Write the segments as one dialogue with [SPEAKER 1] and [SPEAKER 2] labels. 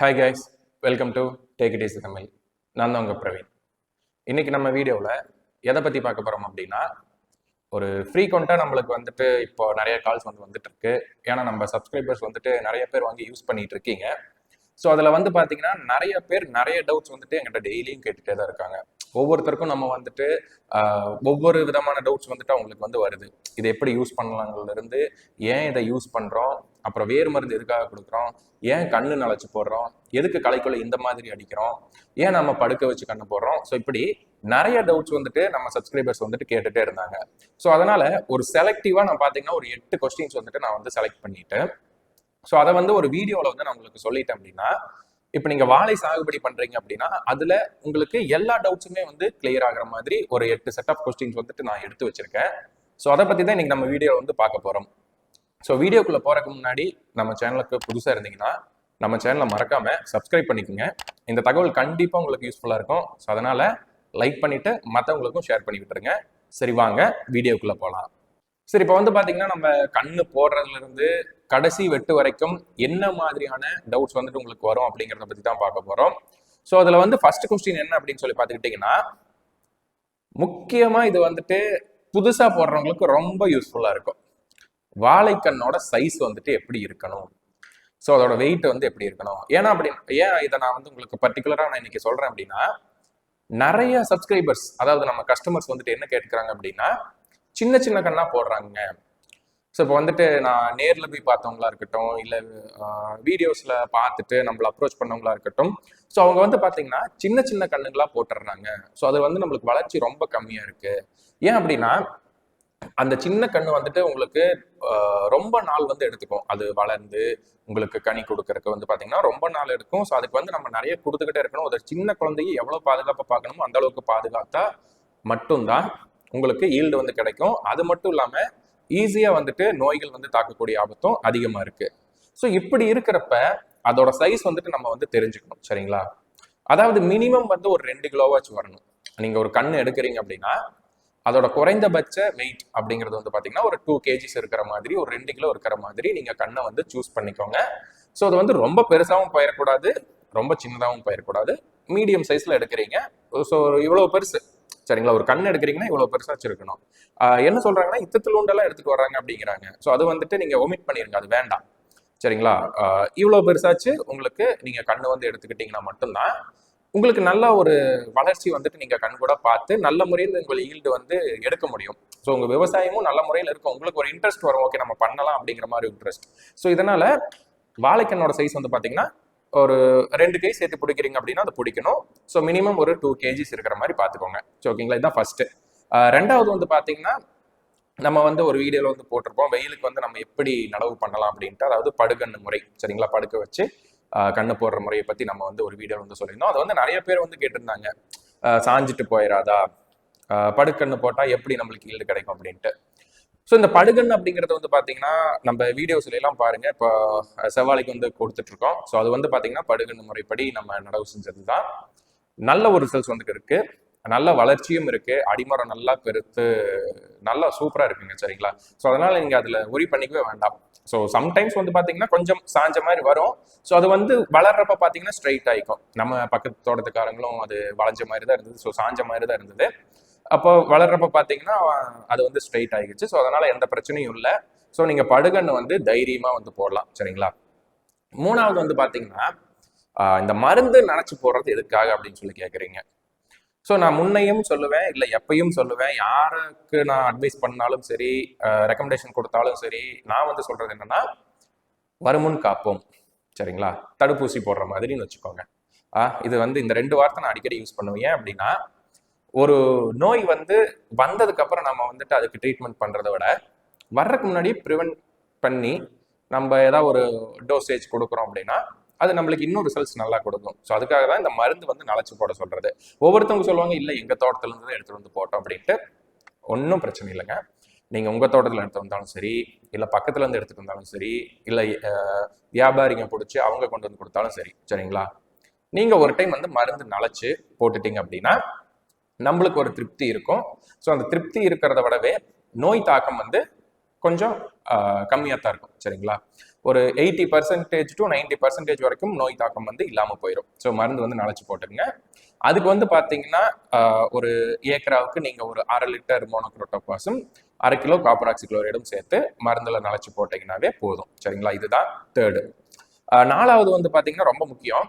[SPEAKER 1] Hi guys welcome to take it is Tamil நான் தான் உங்கள் பிரவீன். இன்னைக்கு நம்ம வீடியோவில் எதை பற்றி பார்க்க போகிறோம் அப்படின்னா ஒரு ஃப்ரீக்வெண்ட்டாக நம்மளுக்கு வந்துட்டு இப்போ நிறைய கால்ஸ் வந்து வந்துட்டு இருக்கு. ஏன்னா நம்ம சப்ஸ்கிரைபர்ஸ் வந்துட்டு நிறைய பேர் வாங்கி யூஸ் பண்ணிட்டு இருக்கீங்க. ஸோ அதில் வந்து பார்த்தீங்கன்னா நிறைய பேர் நிறைய டவுட்ஸ் வந்துட்டு எங்கிட்ட டெய்லியும் கேட்டுகிட்டே தான் இருக்காங்க. ஒவ்வொருத்தருக்கும் நம்ம வந்துட்டு ஒவ்வொரு விதமான டவுட்ஸ் வந்துட்டு அவங்களுக்கு வந்து வருது. இதை எப்படி யூஸ் பண்ணலாங்கிறதுலேருந்து ஏன் இதை யூஸ் பண்ணுறோம் அப்புறம் வேறு மருந்து எதுக்காக கொடுக்குறோம்? ஏன் கண்ணு நனைச்சு போடுறோம்? எதுக்கு கலைக்குள்ள இந்த மாதிரி அடிக்கிறோம்? ஏன் நம்ம படுக்க வச்சு கண்ணு போடுறோம்? ஸோ இப்படி நிறைய டவுட்ஸ் வந்துட்டு நம்ம சப்ஸ்கிரைபர்ஸ் வந்துட்டு கேட்டுட்டே இருந்தாங்க. ஸோ அதனால ஒரு செலக்டிவா நான் பார்த்தீங்கன்னா ஒரு எட்டு கொஸ்டின்ஸ் வந்துட்டு நான் வந்து செலக்ட் பண்ணிட்டு ஸோ அதை வந்து ஒரு வீடியோவில் வந்து நான் உங்களுக்கு சொல்லிட்டேன் அப்படின்னா இப்போ நீங்க வாழை சாகுபடி பண்றீங்க அப்படின்னா அதுல உங்களுக்கு எல்லா டவுட்ஸுமே வந்து கிளியர் ஆகிற மாதிரி ஒரு எட்டு செட் ஆஃப் கொஸ்டின்ஸ் வந்துட்டு நான் எடுத்து வச்சிருக்கேன். ஸோ அதை பத்தி தான் இன்னைக்கு நம்ம வீடியோ வந்து பார்க்க போறோம். ஸோ வீடியோக்குள்ள போறதுக்கு முன்னாடி நம்ம சேனலுக்கு புதுசா இருந்தீங்கன்னா நம்ம சேனலை மறக்காம சப்ஸ்கிரைப் பண்ணிக்கோங்க. இந்த தகவல் கண்டிப்பா உங்களுக்கு யூஸ்ஃபுல்லா இருக்கும். ஸோ அதனால லைக் பண்ணிட்டு மற்றவங்களுக்கும் ஷேர் பண்ணி விட்டுருங்க. சரி வாங்க வீடியோக்குள்ள போகலாம் சரி இப்போ வந்து பாத்தீங்கன்னா நம்ம கண்ணு போடுறதுல இருந்து கடைசி வெட்டு வரைக்கும் என்ன மாதிரியான டவுட்ஸ் வந்துட்டு உங்களுக்கு வரும் அப்படிங்கிறத பத்தி தான் பார்க்க போறோம். ஸோ அதுல வந்து ஃபர்ஸ்ட் கொஸ்டின் என்ன அப்படின்னு சொல்லி பார்த்துக்கிட்டிங்கன்னா முக்கியமா இது வந்துட்டு புதுசா போடுறவங்களுக்கு ரொம்ப யூஸ்ஃபுல்லா இருக்கும். வாழைக்கண்ணோட சைஸ் வந்துட்டு எப்படி இருக்கணும்? ஸோ அதோட வெயிட் வந்து எப்படி இருக்கணும்? ஏன்னா அப்படி ஏன் இதை நான் வந்து உங்களுக்கு பர்டிகுலராக நான் இன்னைக்கு சொல்கிறேன் அப்படின்னா நிறைய சப்ஸ்கிரைபர்ஸ் அதாவது நம்ம கஸ்டமர்ஸ் வந்துட்டு என்ன கேட்குறாங்க அப்படின்னா சின்ன சின்ன கண்ணா போடுறாங்க ஸோ இப்போ வந்துட்டு நான் நேரில் போய் பார்த்தவங்களா இருக்கட்டும் இல்லை வீடியோஸில் பார்த்துட்டு நம்மளை அப்ரோச் பண்ணவங்களா இருக்கட்டும் ஸோ அவங்க வந்து பார்த்தீங்கன்னா சின்ன சின்ன கண்ணுங்களாக போட்டுடுறாங்க. ஸோ அது வந்து நம்மளுக்கு வளர்ச்சி ரொம்ப கம்மியாக இருக்குது ஏன் அப்படின்னா அந்த சின்ன கண்ணு வந்துட்டு உங்களுக்கு ரொம்ப நாள் வந்து எடுத்துக்கும். அது வளர்ந்து உங்களுக்கு கனி கொடுக்கறதுக்கு வந்து பார்த்தீங்கன்னா ரொம்ப நாள் எடுக்கும். ஸோ அதுக்கு வந்து நம்ம நிறைய கொடுத்துக்கிட்டே இருக்கணும். ஒரு சின்ன குழந்தைய எவ்வளோ பாதுகாப்பாக பார்க்கணுமோ அந்த அளவுக்கு பாதுகாத்தா மட்டும்தான் உங்களுக்கு ஈல்டு வந்து கிடைக்கும். அது மட்டும் இல்லாமல் ஈஸியாக வந்துட்டு நோய்கள் வந்து தாக்கக்கூடிய ஆபத்தும் அதிகமாக இருக்கு. ஸோ இப்படி இருக்கிறப்ப அதோட சைஸ் வந்துட்டு நம்ம வந்து தெரிஞ்சுக்கணும். சரிங்களா? அதாவது மினிமம் வந்து ஒரு ரெண்டு கிலோவாச்சும் வரணும். நீங்கள் ஒரு கண்ணு எடுக்கிறீங்க அப்படின்னா அதோட குறைந்தபட்ச வெயிட் அப்படிங்கிறது வந்து பார்த்தீங்கன்னா ஒரு டூ கேஜிஸ் இருக்கிற மாதிரி ஒரு ரெண்டு கிலோ இருக்கிற மாதிரி நீங்கள் கண்ணை வந்து சூஸ் பண்ணிக்கோங்க. ஸோ அது வந்து ரொம்ப பெருசாகவும் போயிடக்கூடாது ரொம்ப சின்னதாகவும் போயிடக்கூடாது மீடியம் சைஸில் எடுக்கிறீங்க. ஸோ இவ்வளோ பெருசு சரிங்களா? ஒரு கண் எடுக்கிறீங்கன்னா இவ்வளோ பெருசாக வச்சிருக்கணும். என்ன சொல்கிறாங்கன்னா இத்தத்துலூண்டெல்லாம் எடுத்துட்டு வராங்க அப்படிங்கிறாங்க. ஸோ அது வந்துட்டு நீங்கள் ஒமிட் பண்ணிடுங்க அது வேண்டாம். சரிங்களா? இவ்வளோ பெருசாச்சு உங்களுக்கு நீங்கள் கண்ணு வந்து எடுத்துக்கிட்டிங்கன்னா மட்டும்தான். உங்களுக்கு நல்ல ஒரு வளர்ச்சி வந்துட்டு நீங்கள் கண் கூட பார்த்து நல்ல முறையில் உங்கள் ஈல்டு வந்து எடுக்க முடியும். ஸோ உங்கள் விவசாயமும் நல்ல முறையில் இருக்கும். உங்களுக்கு ஒரு இன்ட்ரெஸ்ட் வரும். ஓகே நம்ம பண்ணலாம் அப்படிங்கிற மாதிரி இன்ட்ரெஸ்ட் ஸோ இதனால் வாழைக்கண்ணோட சைஸ் வந்து பார்த்தீங்கன்னா ஒரு ரெண்டு கை சேர்த்து பிடிக்கிறீங்க அப்படின்னா அதை பிடிக்கணும். ஸோ மினிமம் ஒரு டூ கேஜிஸ் இருக்கிற மாதிரி பார்த்துக்கோங்க. ஸோ ஓகேங்களா இதுதான் ஃபஸ்ட்டு ரெண்டாவது வந்து பார்த்தீங்கன்னா நம்ம வந்து ஒரு வீடியோவில் வந்து போட்டிருப்போம். வெயிலுக்கு வந்து நம்ம எப்படி நடவு பண்ணலாம் அப்படின்ட்டு அதாவது படுகன்னு முறை. சரிங்களா? படுக்க வச்சு கண்ணு போடுற முறையை பற்றி நம்ம வந்து ஒரு வீடியோ வந்து சொல்லியிருந்தோம். அது வந்து நிறைய பேர் வந்து கேட்டிருந்தாங்க. சாஞ்சிட்டு போயிடாதா படுக்கண்ணு போட்டால் எப்படி நம்மளுக்கு ஈல்டு கிடைக்கும் அப்படின்ட்டு. ஸோ இந்த படுகண் அப்படிங்கிறது வந்து பார்த்தீங்கன்னா நம்ம வீடியோஸ்ல எல்லாம் பாருங்க. இப்போ செவ்வாழைக்கு வந்து கொடுத்துட்டு இருக்கோம் ஸோ அது வந்து பார்த்தீங்கன்னா படுகண் முறைப்படி நம்ம நடவு செஞ்சது தான் நல்ல ஒரு ரிசல்ட்ஸ் வந்து இருக்கு. நல்ல வளர்ச்சியும் இருக்கு. அடிமரம் நல்லா பெருத்து நல்லா சூப்பரா இருக்குங்க சரிங்களா? ஸோ அதனால நீங்க அதுல உரி பண்ணிக்கவே வேண்டாம். ஸோ சம்டைம்ஸ் வந்து பாத்தீங்கன்னா கொஞ்சம் சாஞ்ச மாதிரி வரும். ஸோ அது வந்து வளர்றப்ப பாத்தீங்கன்னா ஸ்ட்ரைட் ஆயிக்கும். நம்ம பக்கத்து தோட்டத்துக்காரங்களும் அது வளைஞ்ச மாதிரி தான் இருந்தது. ஸோ சாஞ்ச மாதிரி தான் இருந்தது. அப்போ வளர்றப்ப பார்த்தீங்கன்னா அது வந்து ஸ்ட்ரைட் ஆகிடுச்சு ஸோ அதனால எந்த பிரச்சனையும் இல்லை. ஸோ நீங்க படுகன்னு வந்து தைரியமா வந்து போடலாம் சரிங்களா? மூணாவது வந்து பார்த்தீங்கன்னா இந்த மருந்து நினச்சி போடுறது எதுக்காக அப்படின்னு சொல்லி கேட்குறீங்க ஸோ நான் முன்னையும் சொல்லுவேன் இல்லை எப்பையும் சொல்லுவேன். யாருக்கு நான் அட்வைஸ் பண்ணாலும் சரி ரெக்கமெண்டேஷன் கொடுத்தாலும் சரி நான் வந்து சொல்றது என்னன்னா வருமுன் காப்போம். சரிங்களா? தடுப்பூசி போடுற மாதிரின்னு வச்சுக்கோங்க. ஆ இது வந்து இந்த ரெண்டு வார்த்தை நான் அடிக்கடி யூஸ் பண்ணுவேன். அப்படின்னா ஒரு நோய் வந்து வந்ததுக்கு அப்புறம் நம்ம வந்துட்டு அதுக்கு ட்ரீட்மெண்ட் பண்றதை விட வர்றதுக்கு முன்னாடி ப்ரிவென்ட் பண்ணி நம்ம ஏதாவது ஒரு டோசேஜ் கொடுக்குறோம் அப்படின்னா அது நம்மளுக்கு இன்னும் ரிசல்ட்ஸ் நல்லா கொடுக்கும். ஸோ அதுக்காக தான் இந்த மருந்து வந்து நலச்சு போட சொல்றது. ஒவ்வொருத்தவங்க சொல்லுவாங்க இல்லை எங்கள் தோட்டத்துலேருந்து தான் எடுத்துகிட்டு வந்து போட்டோம் அப்படின்ட்டு. ஒன்றும் பிரச்சனை இல்லைங்க. நீங்கள் உங்கள் தோட்டத்தில் எடுத்து வந்தாலும் சரி இல்லை பக்கத்துலேருந்து எடுத்துகிட்டு வந்தாலும் சரி இல்லை வியாபாரிங்க பிடிச்சி அவங்க கொண்டு வந்து கொடுத்தாலும் சரி சரிங்களா? நீங்கள் ஒரு டைம் வந்து மருந்து நனைச்சு போட்டுட்டீங்க அப்படின்னா நம்மளுக்கு ஒரு திருப்தி இருக்கும். ஸோ அந்த திருப்தி இருக்கிறத விடவே நோய் தாக்கம் வந்து கொஞ்சம் கம்மியாக தான் இருக்கும் சரிங்களா? ஒரு eighty percentage to ninety percentage வரைக்கும் நோய் தாக்கம் வந்து இல்லாமல் போயிடும் ஸோ மருந்து வந்து நனைச்சு போட்டுருங்க. அதுக்கு வந்து பார்த்தீங்கன்னா ஒரு ஏக்கராவுக்கு நீங்கள் ஒரு அரை லிட்டர் மோனோக்ரோட்டோபாசும் அரை கிலோ காப்பர் ஆக்சிக்ளோரைடும் சேர்த்து மருந்தில் நனைச்சு போட்டிங்கனாவே போதும். சரிங்களா? இதுதான் தேர்டு நாலாவது வந்து பார்த்தீங்கன்னா ரொம்ப முக்கியம்.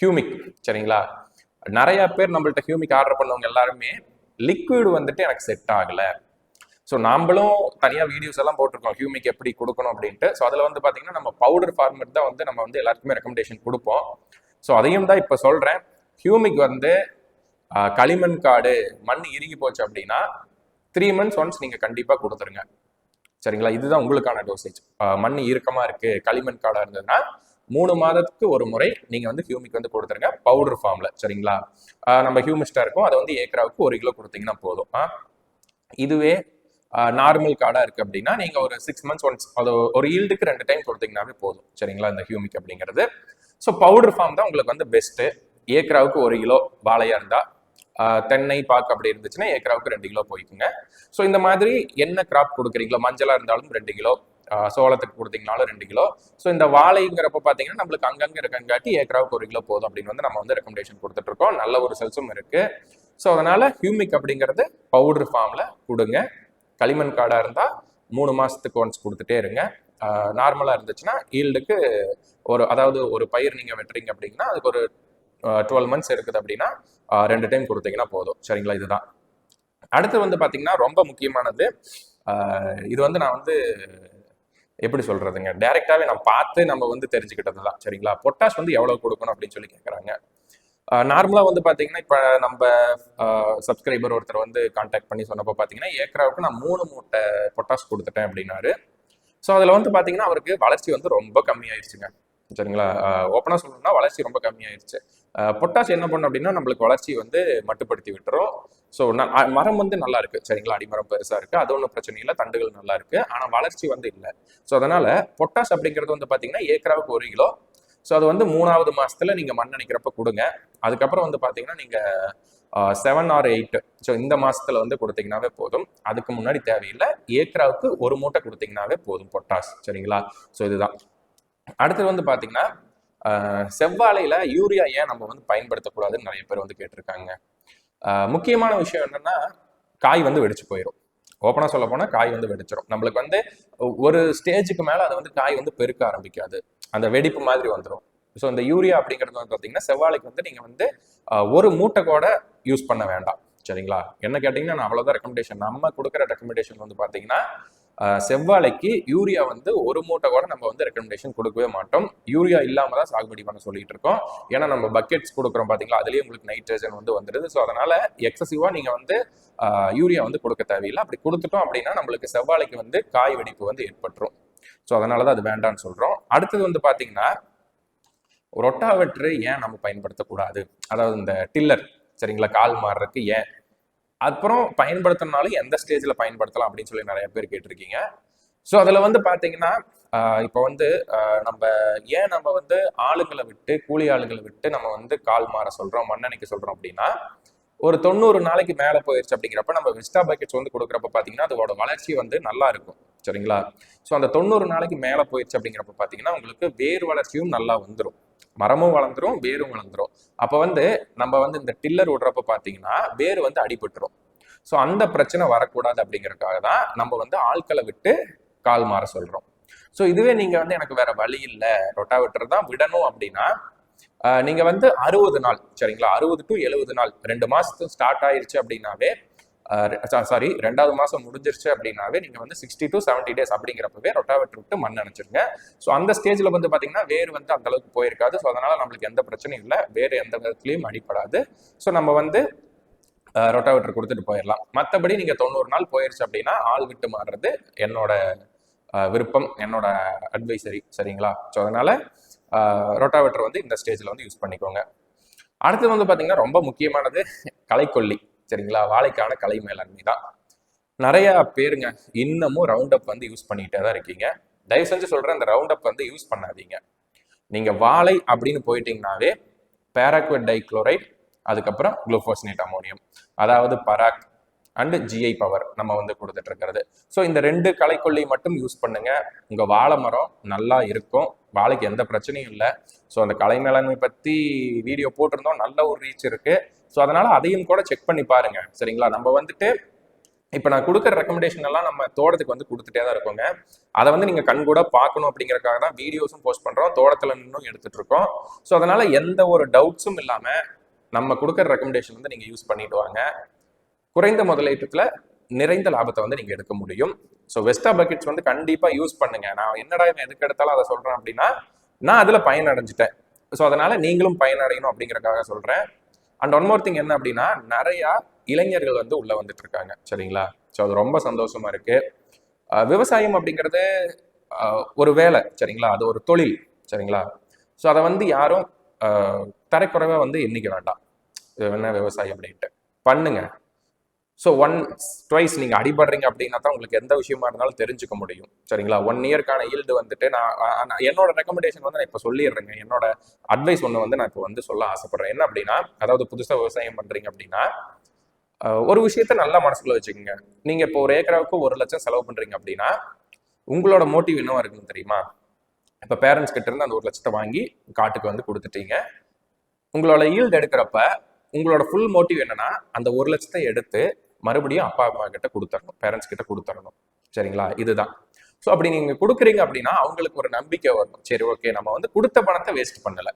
[SPEAKER 1] ஹியூமிக் சரிங்களா? நிறைய பேர் நம்மள்ட்ட ஹியூமிக் ஆர்டர் பண்ணவங்க எல்லாருமே லிக்விட் வந்துட்டு எனக்கு செட் ஆகலை. ஸோ நாமளும் தனியாக வீடியோஸ் எல்லாம் போட்டிருக்கோம். ஹியூமிக் எப்படி கொடுக்கணும் அப்படின்ட்டு. ஸோ அதில் வந்து பார்த்தீங்கன்னா நம்ம பவுடர் ஃபார்மேட் தான் வந்து நம்ம வந்து எல்லாருக்குமே ரெக்கமெண்டேஷன் கொடுப்போம். ஸோ அதையும் தான் இப்போ சொல்கிறேன் ஹியூமிக் வந்து களிமண் காடு மண் இறுகி போச்சு அப்படின்னா த்ரீ மந்த்ஸ் ஒன்ஸ் நீங்கள் கண்டிப்பாக கொடுத்துருங்க. சரிங்களா? இதுதான் உங்களுக்கான டோசேஜ் மண் இறுக்கமாக இருக்குது களிமண் காடாக இருந்ததுன்னா மூணு மாதத்துக்கு ஒரு முறை நீங்கள் வந்து ஹியூமிக் வந்து கொடுத்துருங்க. பவுடர் ஃபார்மில் சரிங்களா? நம்ம ஹியூமிஸ்டாக இருக்கும். அதை வந்து ஏக்கராவுக்கு ஒரு கிலோ கொடுத்தீங்கன்னா போதும். இதுவே நார்மல் காடாக இருக்குது அப்படின்னா நீங்கள் ஒரு சிக்ஸ் மந்த்ஸ் ஒன்ஸ் அது ஒரு ஈல்டுக்கு ரெண்டு டைம் கொடுத்தீங்கன்னாவே போதும். சரிங்களா? இந்த ஹியூமிக் அப்படிங்கிறது. ஸோ பவுடர் ஃபார்ம் தான் உங்களுக்கு வந்து பெஸ்ட்டு ஏக்கராவுக்கு ஒரு கிலோ வாழையாக இருந்தால் தென்னை பாக்கு அப்படி இருந்துச்சுன்னா ஏக்கராவுக்கு ரெண்டு கிலோ போய்க்குங்க. ஸோ இந்த மாதிரி என்ன கிராப் கொடுக்குறீங்களோ மஞ்சளாக இருந்தாலும் ரெண்டு கிலோ சோளத்துக்கு கொடுத்தீங்கனாலும் ரெண்டு கிலோ. ஸோ இந்த வாழைங்கிறப்ப பார்த்தீங்கன்னா நம்மளுக்கு அங்கங்கே இருக்கங்காட்டி ஏக்கராவுக்கு ஒரு கிலோ போதும் அப்படின்னு வந்து நம்ம வந்து ரெக்கமெண்டேஷன் கொடுத்துட்டு இருக்கோம். நல்ல ஒரு செல்ஸும் இருக்கு. ஸோ அதனால ஹியூமிக் அப்படிங்கிறது பவுடர் ஃபார்மில் கொடுங்க. களிமண் காடாக இருந்தால் மூணு மாதத்துக்கு ஒன்ஸ் கொடுத்துட்டே இருங்க. நார்மலாக இருந்துச்சுன்னா ஈல்டுக்கு ஒரு அதாவது ஒரு பயிர் நீங்கள் வெட்டுறீங்க அப்படின்னா அதுக்கு ஒரு டுவெல் மந்த்ஸ் இருக்குது அப்படின்னா ரெண்டு டைம் கொடுத்தீங்கன்னா போதும். சரிங்களா? இதுதான். அடுத்து வந்து பார்த்தீங்கன்னா ரொம்ப முக்கியமானது இது வந்து நான் வந்து எப்படி சொல்கிறதுங்க டைரெக்டாகவே நான் பார்த்து நம்ம வந்து தெரிஞ்சுக்கிட்டது தான் சரிங்களா? பொட்டாஷ் வந்து எவ்வளோ கொடுக்கணும் அப்படின்னு சொல்லி கேட்குறாங்க நார்மலாக வந்து பார்த்தீங்கன்னா இப்போ நம்ம சப்ஸ்கிரைபர் ஒருத்தர் வந்து காண்டாக்ட் பண்ணி சொன்னப்போ பார்த்தீங்கன்னா ஏக்கராவுக்கு நான் மூணு மூட்டை பொட்டாஷ் கொடுத்துட்டேன் அப்படின்னாரு. ஸோ அதில் வந்து பார்த்தீங்கன்னா அவருக்கு வளர்ச்சி வந்து ரொம்ப கம்மியாயிருச்சுங்க. சரிங்களா? ஓப்பனாக சொல்லணும்னா வளர்ச்சி ரொம்ப கம்மியாயிருச்சு. பொட்டாஷ் என்ன பண்ணும் அப்படின்னா நம்மளுக்கு வளர்ச்சி வந்து மட்டுப்படுத்தி விட்டுரும். ஸோ மரம் வந்து நல்லா இருக்கு சரிங்களா? அடிமரம் பெருசாக இருக்கு. அது ஒன்றும் பிரச்சனை இல்லை. தண்டுகள் நல்லா இருக்கு ஆனால் வளர்ச்சி வந்து இல்லை. ஸோ அதனால பொட்டாஷ் அப்படிங்கிறது வந்து பார்த்தீங்கன்னா ஏக்கராவுக்கு ஒரு கிலோ ஸோ அது வந்து மூணாவது மாதத்தில் நீங்கள் மண்ணணிக்கிறப்ப கொடுங்க. அதுக்கப்புறம் வந்து பார்த்தீங்கன்னா நீங்கள் செவன் ஆர் எயிட் ஸோ இந்த மாதத்தில் வந்து கொடுத்தீங்கனாவே போதும். அதுக்கு முன்னாடி தேவையில்லை. ஏக்கராவுக்கு ஒரு மூட்டை கொடுத்தீங்கனாவே போதும் பொட்டாஷ் சரிங்களா? ஸோ இதுதான். அடுத்தது வந்து பார்த்தீங்கன்னா செவ்வாழையில் யூரியா ஏன் நம்ம வந்து பயன்படுத்தக்கூடாதுன்னு நிறைய பேர் வந்து கேட்டிருக்காங்க. முக்கியமான விஷயம் என்னென்னா காய் வந்து வெடிச்சு போயிடும் ஓப்பனாக சொல்ல போனால் காய் வந்து வெடிச்சிடும் நம்மளுக்கு வந்து ஒரு ஸ்டேஜுக்கு மேலே அது வந்து காய் வந்து பெருக்க ஆரம்பிக்காது. அந்த வெடிப்பு மாதிரி வந்துடும் ஸோ இந்த யூரியா அப்படிங்கிறது வந்து பார்த்தீங்கன்னா செவ்வாழைக்கு வந்து நீங்கள் வந்து ஒரு மூட்டை கூட யூஸ் பண்ண வேண்டாம். சரிங்களா? என்ன கேட்டிங்கன்னா நான் அவ்வளோதான் ரெக்கமெண்டேஷன் நம்ம கொடுக்குற ரெக்கமெண்டேஷன் வந்து பார்த்தீங்கன்னா செவ்வாழைக்கு யூரியா வந்து ஒரு மூட்டை கூட நம்ம வந்து ரெக்கமெண்டேஷன் கொடுக்கவே மாட்டோம். யூரியா இல்லாமல் தான் சாகுபடி பண்ண சொல்லிட்டு இருக்கோம். ஏன்னா நம்ம பக்கெட்ஸ் கொடுக்குறோம் பார்த்தீங்களா அதுலேயே உங்களுக்கு நைட்ரஜன் வந்து வந்துடுது ஸோ அதனால எக்ஸசிவாக நீங்கள் வந்து யூரியா வந்து கொடுக்க தேவையில்லை. அப்படி கொடுத்துட்டோம் அப்படின்னா நம்மளுக்கு செவ்வாழைக்கு வந்து காய் வெடிப்பு வந்து ஏற்பட்டுரும். ஸோ அதனால தான் அது வேண்டாம்னு சொல்கிறோம் அடுத்தது வந்து பார்த்தீங்கன்னா ரொட்டாவெட்ரு ஏன் நம்ம பயன்படுத்தக்கூடாது? அதாவது இந்த டில்லர் சரிங்களா? கால் மாறுறதுக்கு ஏன்? அப்புறம் பயன்படுத்தினாலும் எந்த ஸ்டேஜில் பயன்படுத்தலாம் அப்படின்னு சொல்லி நிறைய பேர் கேட்டிருக்கீங்க. ஸோ அதில் வந்து பார்த்தீங்கன்னா இப்போ வந்து நம்ம ஏன் நம்ம வந்து ஆளுங்களை விட்டு கூலி ஆளுங்களை விட்டு நம்ம வந்து கால் மாற சொல்கிறோம் மண்ணெண்ணைக்கு சொல்கிறோம் அப்படின்னா ஒரு தொண்ணூறு நாளைக்கு மேலே போயிடுச்சு அப்படிங்கிறப்ப நம்ம விஸ்டா பக்கெட்ஸ் வந்து கொடுக்குறப்ப பார்த்தீங்கன்னா அதோட வளர்ச்சி வந்து நல்லா இருக்கும். சரிங்களா? ஸோ அந்த தொண்ணூறு நாளைக்கு மேலே போயிடுச்சு அப்படிங்கிறப்ப பார்த்தீங்கன்னா உங்களுக்கு வேர் வளர்ச்சியும் நல்லா வந்துடும் மரமும் வளர்ந்துரும் வேரும் வளர்ந்துரும். அப்போ வந்து நம்ம வந்து இந்த டில்லர் விடுறப்ப பார்த்தீங்கன்னா வேர் வந்து அடிபட்டுரும். ஸோ அந்த பிரச்சனை வரக்கூடாது அப்படிங்கிறதுக்காக தான் நம்ம வந்து ஆட்களை விட்டு கால் மாற சொல்கிறோம் ஸோ இதுவே நீங்கள் வந்து எனக்கு வேற வழி இல்லை. ரொட்டாவேட்டர் தான் விடணும் அப்படின்னா நீங்கள் நீங்க வந்து அறுபது நாள் சரிங்களா? அறுபது டு எழுபது நாள் ரெண்டு மாதத்துக்கு ஸ்டார்ட் ஆயிருச்சு அப்படின்னாவே சாரி ரெண்டாவது மாசம் முடிஞ்சிருச்சு அப்படின்னாவே நீங்க வந்து சிக்ஸ்டி டு செவன்டி டேஸ் அப்படிங்கிறப்பவே ரொட்டாவேட்டர் விட்டு மண் அணைச்சிருங்க. ஸோ அந்த ஸ்டேஜ்ல வந்து பாத்தீங்கன்னா வேர் வந்து அந்த அளவுக்கு போயிருக்காது. ஸோ அதனால நம்மளுக்கு எந்த பிரச்சனையும் இல்லை. வேறு எந்த விதத்துலையும் அடிப்படாது ஸோ நம்ம வந்து ரொட்டாவேட்டர் கொடுத்துட்டு போயிடலாம் மற்றபடி நீங்க தொண்ணூறு நாள் போயிருச்சு அப்படின்னா ஆள் விட்டு மாறுறது என்னோட விருப்பம் என்னோட அட்வைசரி சரிங்களா? ஸோ அதனால ரொட்டாவேட்டர் வந்து இந்த ஸ்டேஜில் வந்து யூஸ் பண்ணிக்கோங்க. அடுத்தது வந்து பார்த்தீங்கன்னா ரொம்ப முக்கியமானது களைக்கொல்லி சரிங்களா? வாழைக்கான கலை மேலாண்மை தான். நிறைய பேருங்க இன்னமும் ரவுண்ட் அப் வந்து யூஸ் பண்ணிக்கிட்டே தான் இருக்கீங்க. தயவு செஞ்சு சொல்கிறேன் அந்த ரவுண்ட் அப் வந்து யூஸ் பண்ணாதீங்க. நீங்கள் வாழை அப்படின்னு போயிட்டீங்கனாவே பேராக்வெட் டைக்ளோரைட் அதுக்கப்புறம் குளுக்கோசினேட் அமோனியம். அதாவது பராக் அண்டு ஜிஐ பவர் நம்ம வந்து கொடுத்துட்டு இருக்கிறது ஸோ இந்த ரெண்டு களைக்கொல்லி மட்டும் யூஸ் பண்ணுங்க. உங்க வாழை மரம் நல்லா இருக்கும். வாழைக்கு எந்த பிரச்சனையும் இல்லை. ஸோ அந்த கலை மேலாண்மை பத்தி வீடியோ போட்டிருந்தோம். நல்ல ஒரு ரீச் இருக்கு. ஸோ அதனால அதையும் கூட செக் பண்ணி பாருங்க. சரிங்களா? நம்ம வந்துட்டு இப்போ நான் கொடுக்குற ரெக்கமெண்டேஷன் எல்லாம் நம்ம தோட்டத்துக்கு வந்து கொடுத்துட்டே தான் இருக்கோங்க. அதை வந்து நீங்கள் கண்கூட பார்க்கணும் அப்படிங்கறக்காக தான் வீடியோஸும் போஸ்ட் பண்ணுறோம் தோட்டத்தில் நின்றும் எடுத்துட்டு இருக்கோம் ஸோ அதனால எந்த ஒரு டவுட்ஸும் இல்லாமல் நம்ம கொடுக்குற ரெக்கமெண்டேஷன் வந்து நீங்கள் யூஸ் பண்ணிட்டு வாங்க. குறைந்த முதலீட்டத்தில் நிறைந்த லாபத்தை வந்து நீங்கள் எடுக்க முடியும். ஸோ வெஸ்டா பக்கெட்ஸ் வந்து கண்டிப்பாக யூஸ் பண்ணுங்க. நான் என்னடா இவன் எதுக்கு எடுத்தாலும் அதை சொல்கிறேன் அப்படின்னா நான் அதில் பயனடைஞ்சிட்டேன். ஸோ அதனால நீங்களும் பயனடையணும் அப்படிங்கறக்காக சொல்கிறேன் அண்ட் ஒன் மோர் திங் என்ன அப்படின்னா நிறையா இளைஞர்கள் வந்து உள்ள வந்துட்டு இருக்காங்க. சரிங்களா? ஸோ அது ரொம்ப சந்தோஷமா இருக்கு. விவசாயம் அப்படிங்கிறது ஒரு வேலை. சரிங்களா? அது ஒரு தொழில். சரிங்களா? ஸோ அதை வந்து யாரும் தரைக்குறைவாக வந்து எண்ணிக்க வேண்டாம். இது என்ன விவசாயம் அப்படின்ட்டு. பண்ணுங்க. ஸோ ஒன் ட்வைஸ் நீங்கள் அடிபடுறீங்க அப்படின்னா தான் உங்களுக்கு எந்த விஷயமா இருந்தாலும் தெரிஞ்சுக்க முடியும். சரிங்களா? ஒன் இயர்க்கான ஈல்டு வந்துட்டு நான் நான் என்னோட ரெக்கமெண்டேஷன் வந்து நான் இப்போ சொல்லிடுறேங்க. என்னோட அட்வைஸ் ஒன்று வந்து நான் இப்போ வந்து சொல்ல ஆசைப்படுறேன். என்ன அப்படின்னா அதாவது புதுசாக விவசாயம் பண்ணுறீங்க அப்படின்னா ஒரு விஷயத்த நல்லா மனசுக்குள்ள வச்சுக்கோங்க. நீங்கள் இப்போ ஒரு ஏக்கராவுக்கு ஒரு லட்சம் செலவு பண்ணுறீங்க அப்படின்னா உங்களோட மோட்டிவ் என்னவா இருக்குன்னு தெரியுமா? இப்போ பேரண்ட்ஸ் கிட்ட இருந்து அந்த ஒரு லட்சத்தை வாங்கி காட்டுக்கு வந்து கொடுத்துட்டீங்க. உங்களோட ஈல்டு எடுக்கிறப்ப உங்களோட ஃபுல் மோட்டிவ் என்னன்னா அந்த ஒரு லட்சத்தை எடுத்து மறுபடியும் அப்பா அம்மா கிட்ட கொடுத்துடணும் பேரண்ட்ஸ் கிட்ட கொடுத்துடணும் சரிங்களா? இதுதான். ஸோ அப்படி நீங்க கொடுக்குறீங்க அப்படின்னா அவங்களுக்கு ஒரு நம்பிக்கை வரணும். சரி ஓகே நம்ம வந்து கொடுத்த பணத்தை வேஸ்ட் பண்ணல.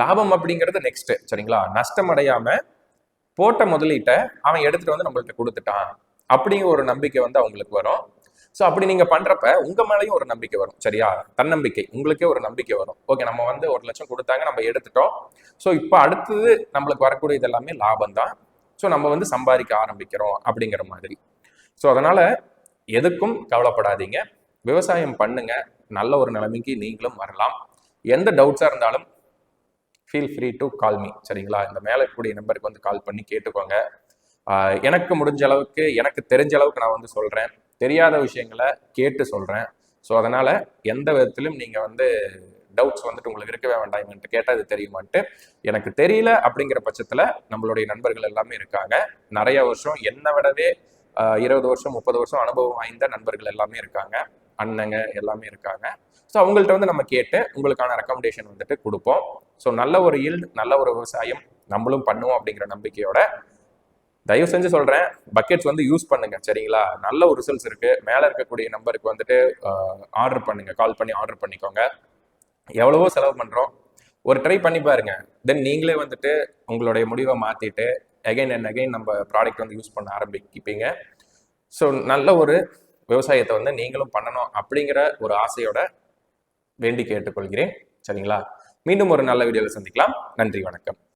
[SPEAKER 1] லாபம் அப்படிங்கிறது நெக்ஸ்ட் சரிங்களா? நஷ்டம் அடையாம போட்ட முதலீட்டை அவன் எடுத்துட்டு வந்து நம்மள்கிட்ட கொடுத்துட்டான். அப்படிங்கிற ஒரு நம்பிக்கை வந்து அவங்களுக்கு வரும். ஸோ அப்படி நீங்க பண்றப்ப உங்க மேலேயும் ஒரு நம்பிக்கை வரும். சரியா? தன்னம்பிக்கை. உங்களுக்கே ஒரு நம்பிக்கை வரும். ஓகே நம்ம வந்து ஒரு லட்சம் கொடுத்தாங்க நம்ம எடுத்துட்டோம். ஸோ இப்போ அடுத்தது நம்மளுக்கு வரக்கூடியது எல்லாமே லாபம் தான் ஸோ நம்ம வந்து சம்பாதிக்க ஆரம்பிக்கிறோம் அப்படிங்கிற மாதிரி. ஸோ அதனால் எதுக்கும் கவலைப்படாதீங்க. விவசாயம் பண்ணுங்க. நல்ல ஒரு நிலைமைக்கு நீங்களும் வரலாம். எந்த டவுட்ஸாக இருந்தாலும் feel free to call me சரிங்களா? இந்த மேலே இருக்கக்கூடிய நம்பருக்கு வந்து கால் பண்ணி கேட்டுக்கோங்க. எனக்கு முடிஞ்ச அளவுக்கு எனக்கு தெரிஞ்ச அளவுக்கு நான் வந்து சொல்கிறேன் தெரியாத விஷயங்களை கேட்டு சொல்கிறேன் ஸோ அதனால் எந்த விதத்திலும் நீங்கள் வந்து டவுட்ஸ் வந்துட்டு உங்களுக்கு இருக்கவே வேண்டாம் இவன்ட்டு கேட்டால் இது தெரியுமான்ட்டு எனக்கு தெரியல அப்படிங்கிற பட்சத்தில் நம்மளுடைய நண்பர்கள் எல்லாமே இருக்காங்க. நிறைய வருஷம் என்னை விடவே இருபது வருஷம் முப்பது வருஷம் அனுபவம் வாய்ந்த நண்பர்கள் எல்லாமே இருக்காங்க. அண்ணங்க எல்லாமே இருக்காங்க. ஸோ அவங்கள்ட்ட வந்து நம்ம கேட்டு உங்களுக்கான ரெக்கமெண்டேஷன் வந்துட்டு கொடுப்போம். ஸோ நல்ல ஒரு ஈல்டு நல்ல ஒரு விவசாயம் நம்மளும் பண்ணுவோம் அப்படிங்கிற நம்பிக்கையோட தயவு செஞ்சு சொல்கிறேன் பக்கெட்ஸ் வந்து யூஸ் பண்ணுங்க சரிங்களா? நல்ல ஒரு ரிசல்ட்ஸ் இருக்குது மேலே இருக்கக்கூடிய நம்பருக்கு வந்துட்டு ஆர்டர் பண்ணுங்க. கால் பண்ணி ஆர்டர் பண்ணிக்கோங்க. எவ்வளவோ செலவு பண்றோம். ஒரு ட்ரை பண்ணி பாருங்க. தென் நீங்களே வந்துட்டு உங்களுடைய முடிவை மாத்திட்டு அகைன் அண்ட் அகைன் நம்ம ப்ராடக்ட் வந்து யூஸ் பண்ண ஆரம்பிப்பீங்க. ஸோ நல்ல ஒரு விவசாயத்தை வந்து நீங்களும் பண்ணணும் அப்படிங்கிற ஒரு ஆசையோட வேண்டி கேட்டுக்கொள்கிறேன். சரிங்களா? மீண்டும் ஒரு நல்ல வீடியோவில் சந்திக்கலாம். நன்றி வணக்கம்.